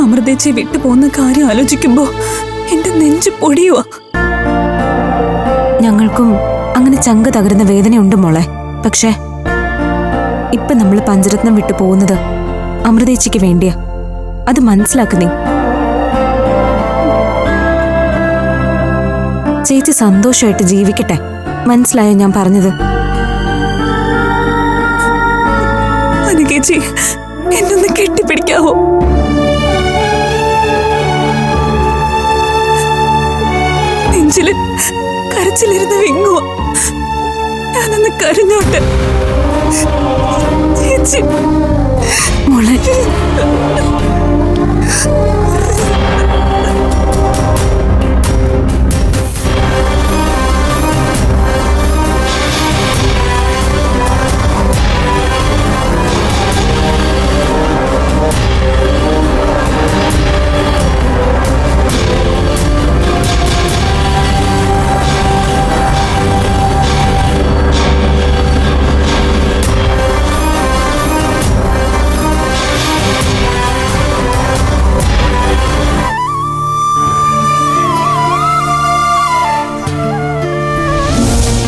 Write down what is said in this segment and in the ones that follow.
അമൃതേച്ചെ വിട്ടുപോകുന്ന കാര്യം ആലോചിക്കുമ്പോ എന്റെ നെഞ്ചു പൊടിയുവാ. ഞങ്ങൾക്കും അങ്ങനെ ചങ്ക് തകരുന്ന വേദനയുണ്ട് മോളെ. പക്ഷേ ഇപ്പൊ നമ്മൾ പഞ്ചരത്നം വിട്ടു പോകുന്നത് അമൃതേച്ചിക്ക് വേണ്ടിയാ. അത് മനസ്സിലാക്കുന്നേ. ചേച്ചി സന്തോഷമായിട്ട് ജീവിക്കട്ടെ. മനസ്സിലായോ ഞാൻ പറഞ്ഞത്? അനുകേച്ചി എന്നൊന്ന് കെട്ടിപ്പിടിക്കാവോ? നെഞ്ചിൽ കരച്ചിലിരുന്ന് വിങ്ങുവോ. ഞാനൊന്ന് കരഞ്ഞോട്ടെ. ചേച്ചി. മോളെ.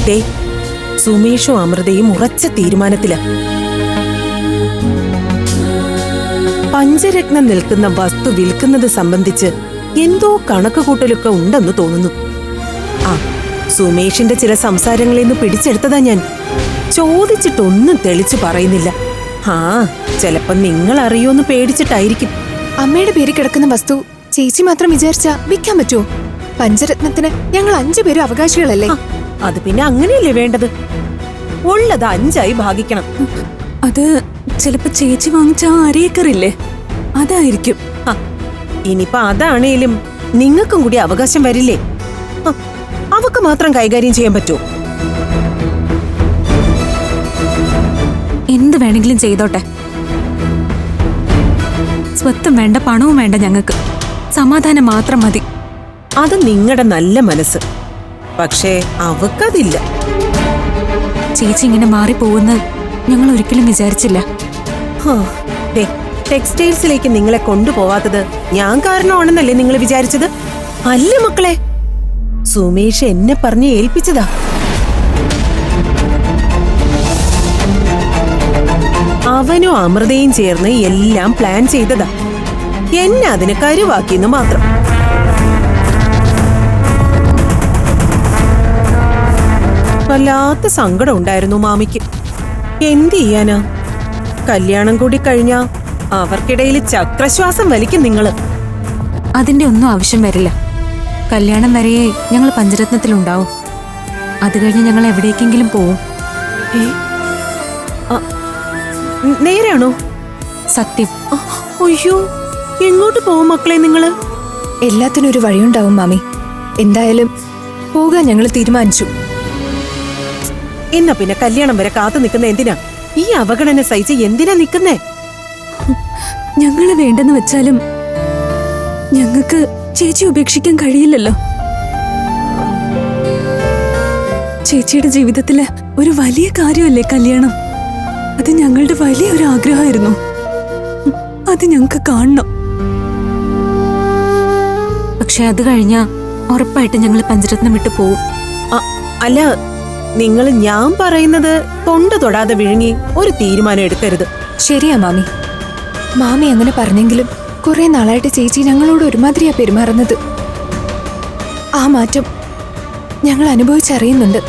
ദേ സുമേഷും അമൃതയും ഉറച്ച തീരുമാനത്തിൽ. പഞ്ചരത്നം നിൽക്കുന്ന വസ്തു വിൽക്കുന്നത് സംബന്ധിച്ച് എന്തോ കണക്കുകൂട്ടലൊക്കെ ഉണ്ടെന്ന് തോന്നുന്നു. ആ സുമേഷിന്റെ ചില സംസാരങ്ങളിൽ നിന്ന് പിടിച്ചെടുത്തതാ ഞാൻ. ചോദിച്ചിട്ടൊന്നും തെളിച്ചു പറയുന്നില്ല. ആ ചിലപ്പോ നിങ്ങൾ അറിയോന്ന് പേടിച്ചിട്ടായിരിക്കും. അമ്മയുടെ പേര് കിടക്കുന്ന വസ്തു ചേച്ചി മാത്രം വിചാരിച്ചാ വിൽക്കാൻ പറ്റുമോ? പഞ്ചരത്നത്തിന് ഞങ്ങൾ അഞ്ചു പേരും അവകാശികളല്ലേ അത് പിന്നെ അങ്ങനെയല്ലേ വേണ്ടത്? ഉള്ളത് അഞ്ചായി ഭാഗിക്കണം. അത് ചിലപ്പോ ചേച്ചി വാങ്ങിച്ച ആ അരേക്കറില്ലേ അതായിരിക്കും. ആ, ഇനിയിപ്പൊ അതാണേലും നിങ്ങൾക്കും കൂടി അവകാശം വരില്ലേ? ആ, അവക്ക് മാത്രം കൈകാര്യം ചെയ്യാൻ പറ്റുമോ എന്ത് വേണമെങ്കിലും ചെയ്തോട്ടെ. സ്വത്തും വേണ്ട പണവും വേണ്ട ഞങ്ങൾക്ക്. സമാധാനം മാത്രം മതി. അത് നിങ്ങളുടെ നല്ല മനസ്സ്. പക്ഷേ അവക്കതില്ല. ചേച്ചി ഇങ്ങനെ മാറിപ്പോകുന്ന ഞങ്ങൾ ഒരിക്കലും വിചാരിച്ചില്ല ടെക്സ്റ്റൈൽസിലേക്ക് നിങ്ങളെ കൊണ്ടുപോവാത്തത് ഞാൻ കാരണമാണെന്നല്ലേ നിങ്ങൾ വിചാരിച്ചത്? അല്ല മക്കളെ? സുമേഷ് എന്നെ പറഞ്ഞ് ഏൽപ്പിച്ചതാ. അവനും അമൃതയും ചേർന്ന് എല്ലാം പ്ലാൻ ചെയ്തതാ. എന്നെ അതിന് കരുവാക്കിയെന്ന് മാത്രം. വല്ലാത്ത സങ്കടം ഉണ്ടായിരുന്നു മാമിക്ക്. എന്ത് ചെയ്യാനാ? കല്യാണം കൂടി കഴിഞ്ഞാ അവർക്കിടയിൽ ചക്രശ്വാസം വലിക്കും നിങ്ങൾ. അതിന്റെ ഒന്നും ആവശ്യം വരില്ല. കല്യാണം വരെയേ ഞങ്ങൾ പഞ്ചരത്നത്തിൽ ഉണ്ടാവും അത് കഴിഞ്ഞ് ഞങ്ങൾ എവിടേക്കെങ്കിലും പോവും. നേരാണോ സത്യം. അയ്യോ എങ്ങോട്ട് പോവും മക്കളെ നിങ്ങൾ? എല്ലാത്തിനും ഒരു വഴിയുണ്ടാവും മാമി. എന്തായാലും പോകാൻ ഞങ്ങൾ തീരുമാനിച്ചു. എന്നാ പിന്നെ കല്യാണം വരെ കാത്തു നിൽക്കുന്ന എന്തിനാ? ഈ അവഗണന സഹിച്ച് എന്തിനാ നിക്കുന്നേ ഞങ്ങൾ വേണ്ടെന്ന് വെച്ചാലും ഞങ്ങൾക്ക് ചേച്ചി ഉപേക്ഷിക്കാൻ കഴിയില്ലല്ലോ. ചേച്ചിയുടെ ജീവിതത്തിൽ ഒരു വലിയ കാര്യമല്ലേ കല്യാണം? അത് ഞങ്ങളുടെ വലിയ ഒരു ആഗ്രഹമായിരുന്നു. അത് ഞങ്ങൾക്ക് കാണണം. പക്ഷെ അത് കഴിഞ്ഞാ ഉറപ്പായിട്ട് ഞങ്ങൾ പഞ്ചരത്നം വിട്ടു പോവും. അല്ല നിങ്ങൾ ഞാൻ പറയുന്നത് തൊണ്ട തൊടാതെ വിഴുങ്ങി ഒരു തീരുമാനം എടുക്കരുത്. ശരിയാ മാമി. മാമി അങ്ങനെ പറഞ്ഞെങ്കിലും കുറെ നാളായിട്ട് ചേച്ചി ഞങ്ങളോട് ഒരുമാതിരിയാ പെരുമാറുന്നത്. ആ മാറ്റം ഞങ്ങൾ അനുഭവിച്ചറിയുന്നുണ്ട്.